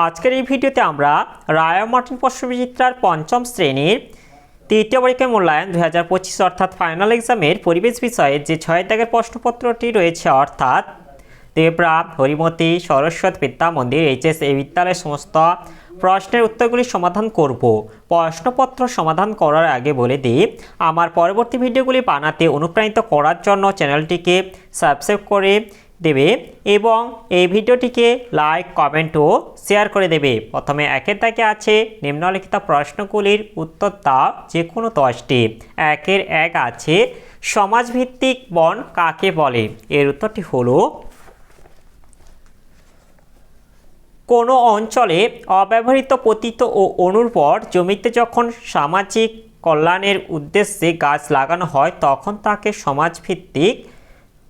আজকের এই ভিডিওতে আমরা রায় মার্টিন প্রশ্নবিচিত্রার পঞ্চম শ্রেণির তৃতীয় পরীক্ষার মূল্যায়ন দুই হাজার পঁচিশ অর্থাৎ ফাইনাল এক্সামের পরিবেশ বিষয়ে যে ছয় দাগের প্রশ্নপত্রটি রয়েছে অর্থাৎ দেবরা, হরিমতি, সরস্বত, বিদ্যা মন্দির এইচএস এই বিদ্যালয়ের সমস্ত প্রশ্নের উত্তরগুলি সমাধান করব। প্রশ্নপত্র সমাধান করার আগে বলে দিই, আমার পরবর্তী ভিডিওগুলি বানাতে অনুপ্রাণিত করার জন্য চ্যানেলটিকে সাবস্ক্রাইব করে দেবে এবং এই ভিডিওটিকে লাইক কমেন্ট ও শেয়ার করে দেবে। প্রথমে একের দাগে আছে নিম্নলিখিত প্রশ্নগুলির উত্তর দাও যে কোনো দশটি। একের এক আছে সমাজভিত্তিক বন কাকে বলে? এর উত্তরটি হলো, কোনো অঞ্চলে অব্যবহৃত পতিত ও অনুর্বর জমিতে যখন সামাজিক কল্যাণের উদ্দেশ্যে গাছ লাগানো হয়, তখন তাকে সমাজভিত্তিক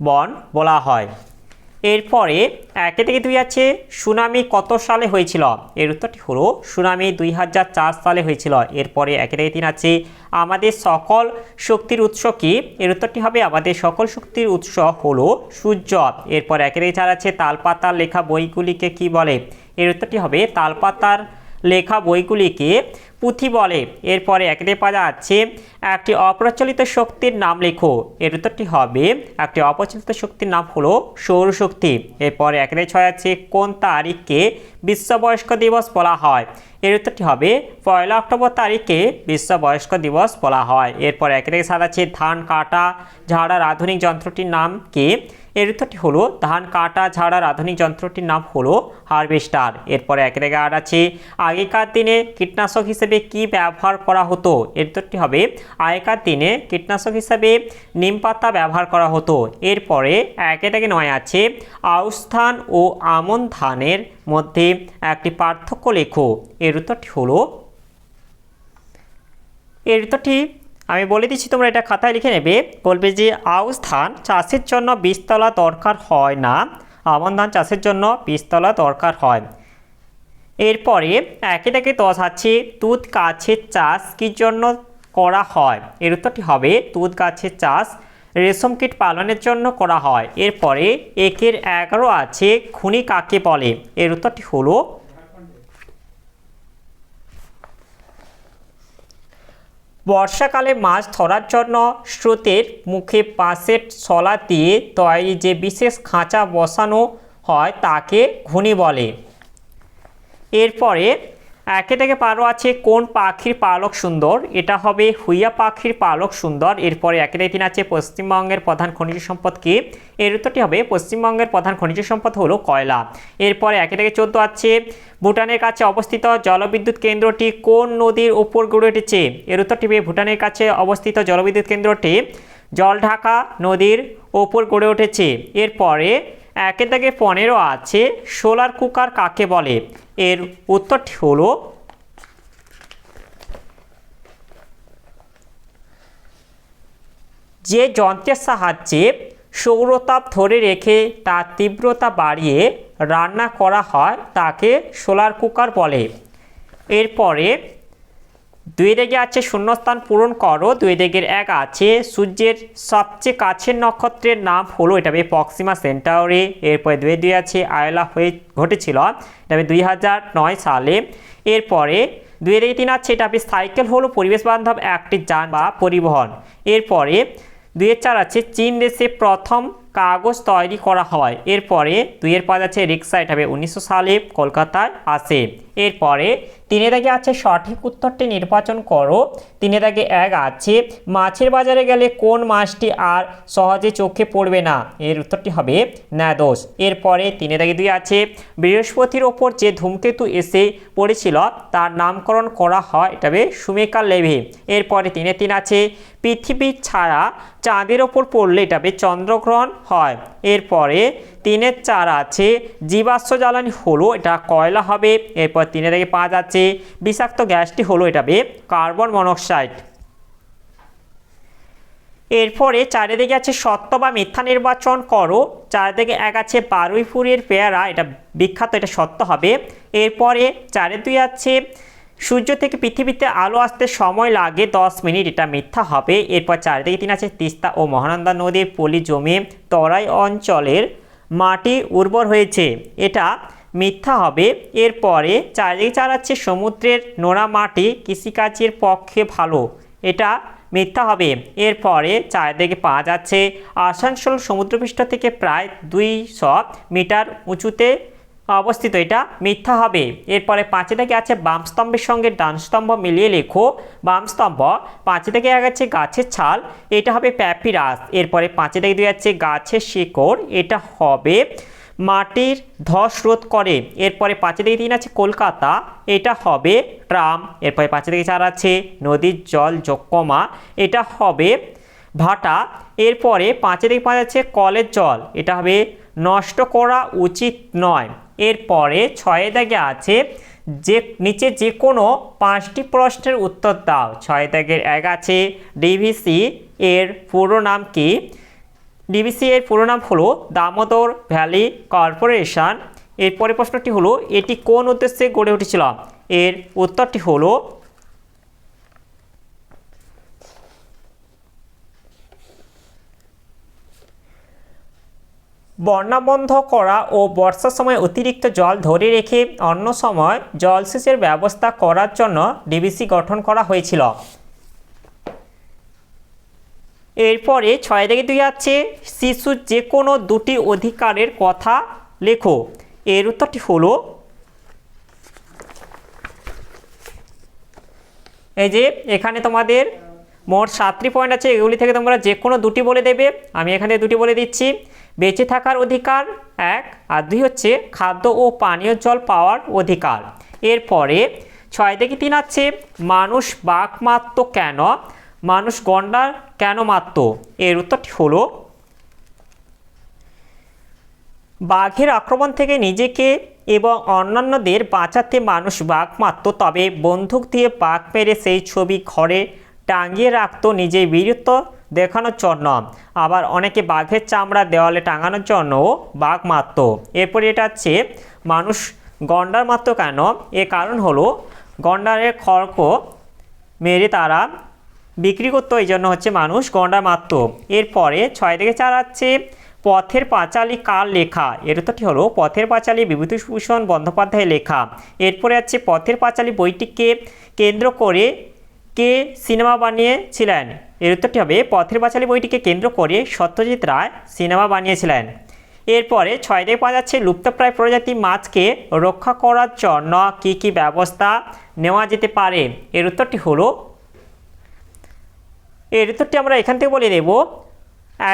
বন বলা হয়। এরপরে, একে থেকে দুই আছে, সুনামি কত সালে হয়েছিল? এর উত্তরটি হলো, সুনামি দুই হাজার চার সালে হয়েছিল। এরপরে একে থেকে তিন আছে, আমাদের সকল শক্তির উৎস কি? এর উত্তরটি হবে, আমাদের সকল শক্তির উৎস হলো সূর্য। এরপর একে থেকে চার আছে, তালপাতার লেখা বইগুলিকে কি বলে? এর উত্তরটি হবে, তালপাতার লেখা বইগুলিকে পুঁথি বলে। এরপরে একেতে পাওয়া আছে একটি অপ্রচলিত শক্তির নাম লেখো। এর উত্তরটি হবে, একটি অপ্রচলিত শক্তির নাম হলো সৌরশক্তি এরপরে একেতে ছয় আছে, কোন তারিখকে বিশ্ব বয়স্ক দিবস বলা হয়? এর উত্তরটি হবে, পয়লা অক্টোবর তারিখে বিশ্ব বয়স্ক দিবস বলা হয়। এরপর একে থেকে সাত আছে, ধান কাটা, ঝাড়ার আধুনিক যন্ত্রটির নাম কি এর উত্তরটি হলো, ধান কাটা ঝাড়ার আধুনিক যন্ত্রটির নাম হলো হারভেস্টার। এরপরে এক থেকে আট আছে, আগেকার দিনে কীটনাশক হিসেবে কি ব্যবহার করা হতো? এর উত্তরটি হবে, আগেকার দিনে কীটনাশক হিসেবে নিম পাতা ব্যবহার করা হতো। এরপরে একে থেকে নয় আছে, আউশ ধান ও আমন ধানের মধ্যে একটি পার্থক্য লেখো। এর উত্তরটি হলো এর উত্তরটি আমি বলে দিচ্ছি, তোমরা এটা খাতায় লিখে নেবে। বলবে যে, আউশ ধান চাষের জন্য বীজতলা দরকার হয় না, আমন ধান চাষের জন্য বীজতলা দরকার হয়। এরপরে, একে থেকে দশ আছে তুত গাছের চাষ কী জন্য করা হয়? এর উত্তরটি হবে তুত গাছের চাষ রেশম কীট পালনের জন্য করা হয়। এরপরে, একের এগারো আছে, খুনি কাকে বলে? এর উত্তরটি হলো বর্ষাকালে মাছ ধরার জন্য স্রোতের মুখে পাশের শলা দিয়ে তৈরি যে বিশেষ খাঁচা বসানো হয় তাকে ঘুনি বলে। এরপরে একে থেকে পারো আছে কোন পাখির পালক সুন্দর? এটা হবে হুইয়া পাখির পালক সুন্দর। এরপরে একে থেকে তিন আছে, পশ্চিমবঙ্গের প্রধান খনিজ সম্পদ কি? এর উত্তরটি হবে পশ্চিমবঙ্গের প্রধান খনিজ সম্পদ হলো কয়লা। এরপরে একে থেকে চোদ্দ আছে, ভুটানের কাছে অবস্থিত জলবিদ্যুৎ কেন্দ্রটি কোন নদীর উপর গড়ে উঠেছে? এর উত্তরটি হবে ভুটানের কাছে অবস্থিত জলবিদ্যুৎ কেন্দ্রটি জলঢাকা নদীর ওপর গড়ে উঠেছে। এরপরে একে থেকে পনেরো আছে, সোলার কুকার কাকে বলে? এর উত্তরটি হল যে যন্ত্রের সাহায্যে সৌরতাপ ধরে রেখে তার তীব্রতা বাড়িয়ে রান্না করা হয়, তাকে সোলার কুকার বলে। এরপরে দুই দিকে আছে শূন্যস্থান পূরণ করো, দুই দিকের এক আছে। সূর্যের সবচেয়ে কাছের নক্ষত্রের নাম হলো, এটা হবে পক্সিমা সেন্টাউরি। এরপরে দুই দুই আছে আয়লা হয়ে ঘটেছিল, এটা হাজার নয় সালে। এরপরে দুই দিকে তিন আছে, এটা হবে সাইকেল হলো, পরিবেশ বান্ধব, একটি যান বা পরিবহন। এরপরে দুইয়ের চার আছে, চীন দেশে প্রথম কাগজ তৈরি করা হয়। এরপরে দুইয়ের পাঁচ আছে রিক্সা এটা হবে উনিশশো সালে কলকাতায় আসে। এরপরে তিনের দাগে আছে সঠিক উত্তরটি নির্বাচন করো। তিনের দাগে এক আছে, মাছের বাজারে গেলে কোন মাছটি আর সহজে চোখে পড়বে না? এর উত্তরটি হবে ন্যাদোষ এরপরে তিনের দাগে দুই আছে, বৃহস্পতির ওপর যে ধূমকেতু এসে পড়েছিল, তার নামকরণ করা হয় এটা হবে সুমেকা লেভে। এরপরে, তিনে তিন আছে পৃথিবীর ছায়া চাঁদের ওপর পড়লে এটা হবে চন্দ্রগ্রহণ হয়। এরপরে তিনের চার আছে, জীবাশ্ম জ্বালানি হলো এটা কয়লা হবে, এরপর তিনের থেকে পাঁচ আছে, বিষাক্ত গ্যাসটি হলো এটা হবে কার্বন মনোক্সাইড। এরপরে চারিদিকে আছে সত্য বা মিথ্যা নির্বাচন করো চারিদিকে এক আছে বারুইপুরের পেয়ারা, এটা বিখ্যাত, এটা সত্য হবে। এরপরে চারে দুই আছে সূর্য থেকে পৃথিবীতে আলো আসতে সময় লাগে, দশ মিনিট। এটা মিথ্যা হবে। এরপর চারিদিকে তিন আছে, তিস্তা ও মহানন্দা নদীর পলি জমে তরাই অঞ্চলের মাটি উর্বর হয়েছে। এটা মিথ্যা হবে। এরপরে চারিদিকে চালাচ্ছে সমুদ্রের নোনা মাটি কৃষিকাজের পক্ষে ভালো। এটা মিথ্যা হবে। এরপরে চারিদিকে পাওয়া যাচ্ছে আসানসোল সমুদ্রপৃষ্ঠ থেকে প্রায় দুইশো মিটার উঁচুতে অবস্থিত এটা মিথ্যা হবে। এরপরে পাঁচে থেকে আছে বাম স্তম্ভের সঙ্গে ডান স্তম্ভ মিলিয়ে লেখো। বাম স্তম্ভ পাঁচে থেকে আছে গাছের ছাল, এটা হবে প্যাপিরাস। এরপরে পাঁচে থেকে দুই আছে গাছের শিকড়, এটা হবে মাটির ধস রোধ করে। এরপরে পাঁচে থেকে তিন আছে কলকাতা, এটা হবে ট্রাম। এরপরে পাঁচে থেকে চার আছে নদীর জল যোগ্যমা এটা হবে ভাটা। এরপরে পাঁচে থেকে পাঁচ আছে কলের জল, এটা হবে নষ্ট করা উচিত নয়। এরপরে ছয়ে দাগে আছে যে, নিচে যে কোনো পাঁচটি প্রশ্নের উত্তর দাও। ছয় দাগের এক আছে ডিভিসি এর পুরো নাম কি? ডিভিসি এর পুরো নাম হলো দামোদর ভ্যালি কর্পোরেশন। এরপরে প্রশ্নটি হলো, এটি কোন উদ্দেশ্যে গড়ে উঠেছিল? এর উত্তরটি হলো বন্যা বন্ধ করা ও বর্ষার সময় অতিরিক্ত জল ধরে রেখে অন্য সময় জলসেচের ব্যবস্থা করার জন্য ডিবিসি গঠন করা হয়েছিল। এরপরে ছয় থেকে দুই আছে শিশুর যে কোনো দুটি অধিকারের কথা লেখো। এর উত্তরটি হলো, এই যে এখানে তোমাদের মোট সাতটি পয়েন্ট আছে, এগুলি থেকে তোমরা যে কোনো দুটি বলে দেবে। আমি এখানে দুটি বলে দিচ্ছি। বেঁচে থাকার অধিকার, এক। আর দুই হচ্ছে খাদ্য ও পানীয় জল পাওয়ার অধিকার। এরপরে ছয় থেকে তিন আছে, মানুষ বাঘ মারত কেন? মানুষ গন্ডার কেন মারত এর উত্তরটি হলো, বাঘের আক্রমণ থেকে নিজেকে এবং অন্যান্যদের বাঁচাতে মানুষ বাঘ মারত তবে বন্দুক দিয়ে বাঘ মেরে সেই ছবি ঘরে টাঙিয়ে রাখত নিজের বীরত্ব দেখানোর জন্য। আবার অনেকে বাঘের চামড়া দেওয়ালে টাঙানোর জন্য বাঘ মারত। এরপরে এটা হচ্ছে মানুষ গন্ডার মারত কেন? এ কারণ হলো গন্ডারের খড়ক মেরে তারা বিক্রি করতো, এই জন্য হচ্ছে মানুষ গন্ডা মারত। এরপরে ছয় থেকে চার হচ্ছে পথের পাঁচালী কার লেখা? এর উত্তরটি হলো পথের পাঁচালী বিভূতিভূষণ বন্দ্যোপাধ্যায়ের লেখা। এরপরে আছে পথের পাঁচালী বইটিকে কেন্দ্র করে কে সিনেমা বানিয়েছিলেন? এর উত্তরটি হবে, পথের পাঁচালী বইটিকে কেন্দ্র করে সত্যজিৎ রায় সিনেমা বানিয়েছিলেন। এরপরে ছয় থেকে পাওয়া যাচ্ছে, লুপ্তপ্রায় প্রজাতি মাছকে রক্ষা করার জন্য কী কী ব্যবস্থা নেওয়া যেতে পারে? এর উত্তরটি হলো, এর উত্তরটি আমরা এখান থেকে বলে দেব,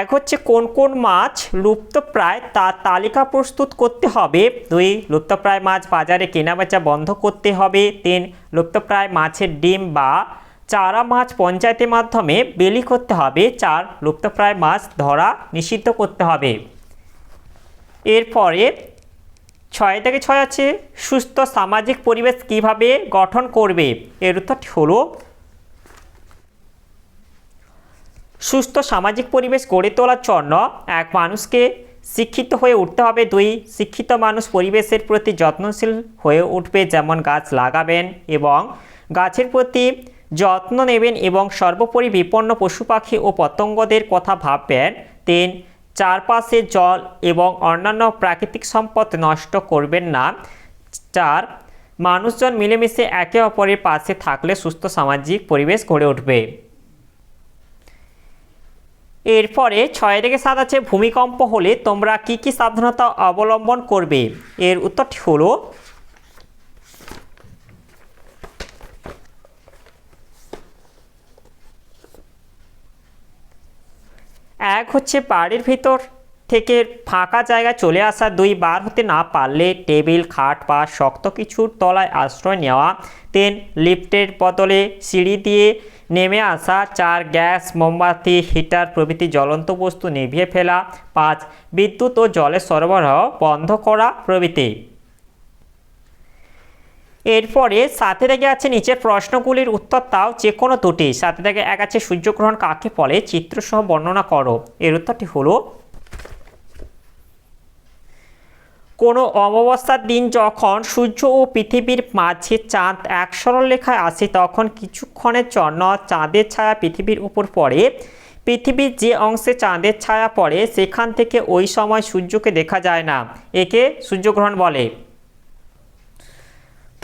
এক হচ্ছে কোন কোন মাছ লুপ্তপ্রায় তার তালিকা প্রস্তুত করতে হবে। দুই, লুপ্তপ্রায় মাছ বাজারে কেনাবেচা বন্ধ করতে হবে। তিন, লুপ্তপ্রায় মাছের ডিম বা চারা মাছ পঞ্চায়েতের মাধ্যমে বেলি করতে হবে, চার লুপ্তপ্রায় মাছ ধরা নিষিদ্ধ করতে হবে। এরপরে ছয় থেকে ছয় আছে, সুস্থ সামাজিক পরিবেশ কীভাবে গঠন করবে? এর উত্তরটি হলো, সুস্থ সামাজিক পরিবেশ গড়ে তোলার জন্য এক মানুষকে শিক্ষিত হয়ে উঠতে হবে। দুই, শিক্ষিত মানুষ পরিবেশের প্রতি যত্নশীল হয়ে উঠবে, যেমন গাছ লাগাবেন এবং গাছের প্রতি যত্ন নেবেন এবং সর্বোপরি বিপন্ন পশু পাখি ও পতঙ্গদের কথা ভাববেন। তিন, চারপাশে জল এবং অন্যান্য প্রাকৃতিক সম্পদ নষ্ট করবেন না। চার, মানুষজন মিলেমিশে একে অপরের পাশে থাকলে সুস্থ সামাজিক পরিবেশ গড়ে উঠবে। এরপরে ছয় থেকে সাত আছে, ভূমিকম্প হলে তোমরা কি কি সাবধানতা অবলম্বন করবে? এর উত্তরটি হলো এক হচ্ছে বাড়ির ভিতর থেকে ফাঁকা জায়গায় চলে আসা, দুই বার হতে না পারলে টেবিল, খাট বা শক্ত কিছুর তলায় আশ্রয় নেওয়া, তিন লিফটের বদলে সিঁড়ি দিয়ে নেমে আসা, চার গ্যাস, মোমবাতি, হিটার প্রভৃতি জ্বলন্ত বস্তু নিভিয়ে ফেলা, পাঁচ বিদ্যুৎ ও জলের সরবরাহ বন্ধ করা প্রভৃতি। এরপরে সাথে থেকে আছে নিচের প্রশ্নগুলির উত্তর তাও যে কোনো দুটি। সাথে থেকে এক আছে সূর্যগ্রহণ কাকে বলে? চিত্রসহ বর্ণনা করো। এর উত্তরটি হলো, কোনো অমাবস্যার দিন যখন সূর্য ও পৃথিবীর মাঝে চাঁদ এক সরল লেখায় আসে, তখন কিছুক্ষণের জন্য চাঁদের ছায়া পৃথিবীর উপর পড়ে। পৃথিবীর যে অংশে চাঁদের ছায়া পড়ে, সেখান থেকে ওই সময় সূর্যকে দেখা যায় না। একে সূর্যগ্রহণ বলে।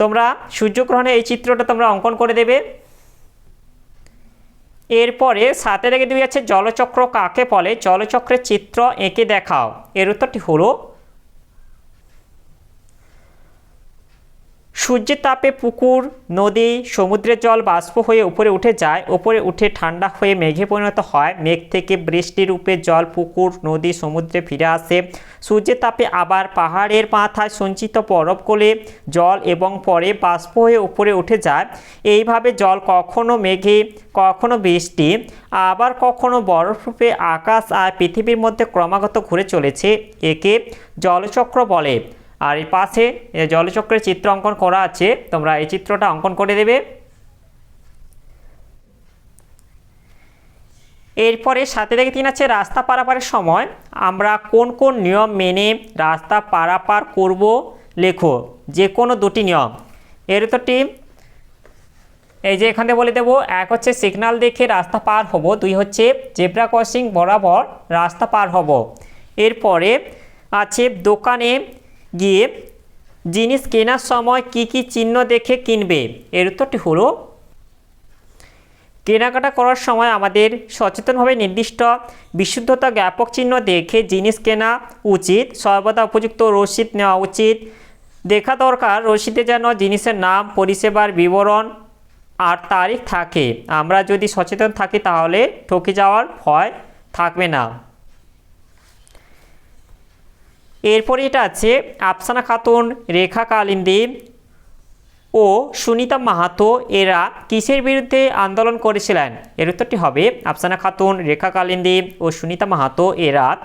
তোমরা সূর্যগ্রহণে এই চিত্রটা তোমরা অঙ্কন করে দেবে। এরপরে সাথে থেকে দুই আছে জলচক্র কাকে বলে? জলচক্রের চিত্র এঁকে দেখাও। এর উত্তরটি হলো সূর্যের তাপে পুকুর, নদী, সমুদ্রের জল বাষ্প হয়ে উপরে উঠে যায়। উপরে উঠে ঠান্ডা হয়ে মেঘে পরিণত হয়। মেঘ থেকে বৃষ্টি রূপে জল, পুকুর, নদী, সমুদ্রে ফিরে আসে। সূর্যের তাপে আবার পাহাড়ের মাথায় সঞ্চিত বরফ গলে জল এবং পরে বাষ্প হয়ে উপরে উঠে যায়। এইভাবে জল কখনো মেঘে, কখনো বৃষ্টি, আবার কখনো বরফরূপে আকাশ আর পৃথিবীর মধ্যে ক্রমাগত ঘুরে চলেছে। একে জলচক্র বলে। আর এই পাশে জলচক্রের চিত্র অঙ্কন করা আছে। তোমরা এই চিত্রটা অঙ্কন করে দেবে। এরপরে সাথে থেকে তিন আছে, রাস্তা পারাপারের সময়। আমরা কোন কোন নিয়ম মেনে রাস্তা পারাপার করব লেখো যে কোনো দুটি নিয়ম। এর উত্তরটি, এই যে এখানে বলে দেবো, এক হচ্ছে সিগন্যাল দেখে রাস্তা পার হব, দুই হচ্ছে জেব্রা ক্রসিং বরাবর রাস্তা পার হব। এরপরে আছে দোকানে গিয়ে জিনিস কেনার সময় কি কি চিহ্ন দেখে কিনবে? এর উত্তরটি হলো, কেনাকাটা করার সময় আমাদের সচেতনভাবে নির্দিষ্ট বিশুদ্ধতা জ্ঞাপক চিহ্ন দেখে জিনিস কেনা উচিত, সর্বদা উপযুক্ত রসিদ নেওয়া উচিত। দেখা দরকার, রসিদে যেন জিনিসের নাম, পরিষেবার বিবরণ আর তারিখ থাকে। আমরা যদি সচেতন থাকি তাহলে ঠকে যাওয়ার ভয় থাকবে না। এরপরে এটা আছে, আফসানা খাতুন, রেখা কালিন্দী ও সুনিতা মাহাতো, এরা কিসের বিরুদ্ধে আন্দোলন করেছিলেন? এর উত্তরটি হবে, আফসানা খাতুন, রেখা কালিন্দী ও সুনিতা মাহাতো, এরা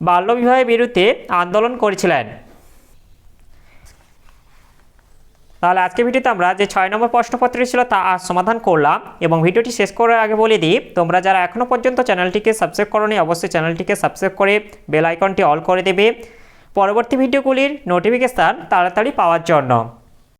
বাল্যবিবাহের বিরুদ্ধে আন্দোলন করেছিলেন। তাহলে আজকে ভিডিওতে আমরা যে ছয় নম্বর প্রশ্নপত্র ছিল তা আজ সমাধান করলাম এবং ভিডিওটি শেষ করার আগে বলে দিই, তোমরা যারা এখনও পর্যন্ত চ্যানেলটিকে সাবস্ক্রাইব করনি, অবশ্যই চ্যানেলটিকে সাবস্ক্রাইব করে বেল আইকনটি অল করে দেবে। পরবর্তী ভিডিওগুলির নোটিফিকেশান তাড়াতাড়ি পাওয়ার জন্য।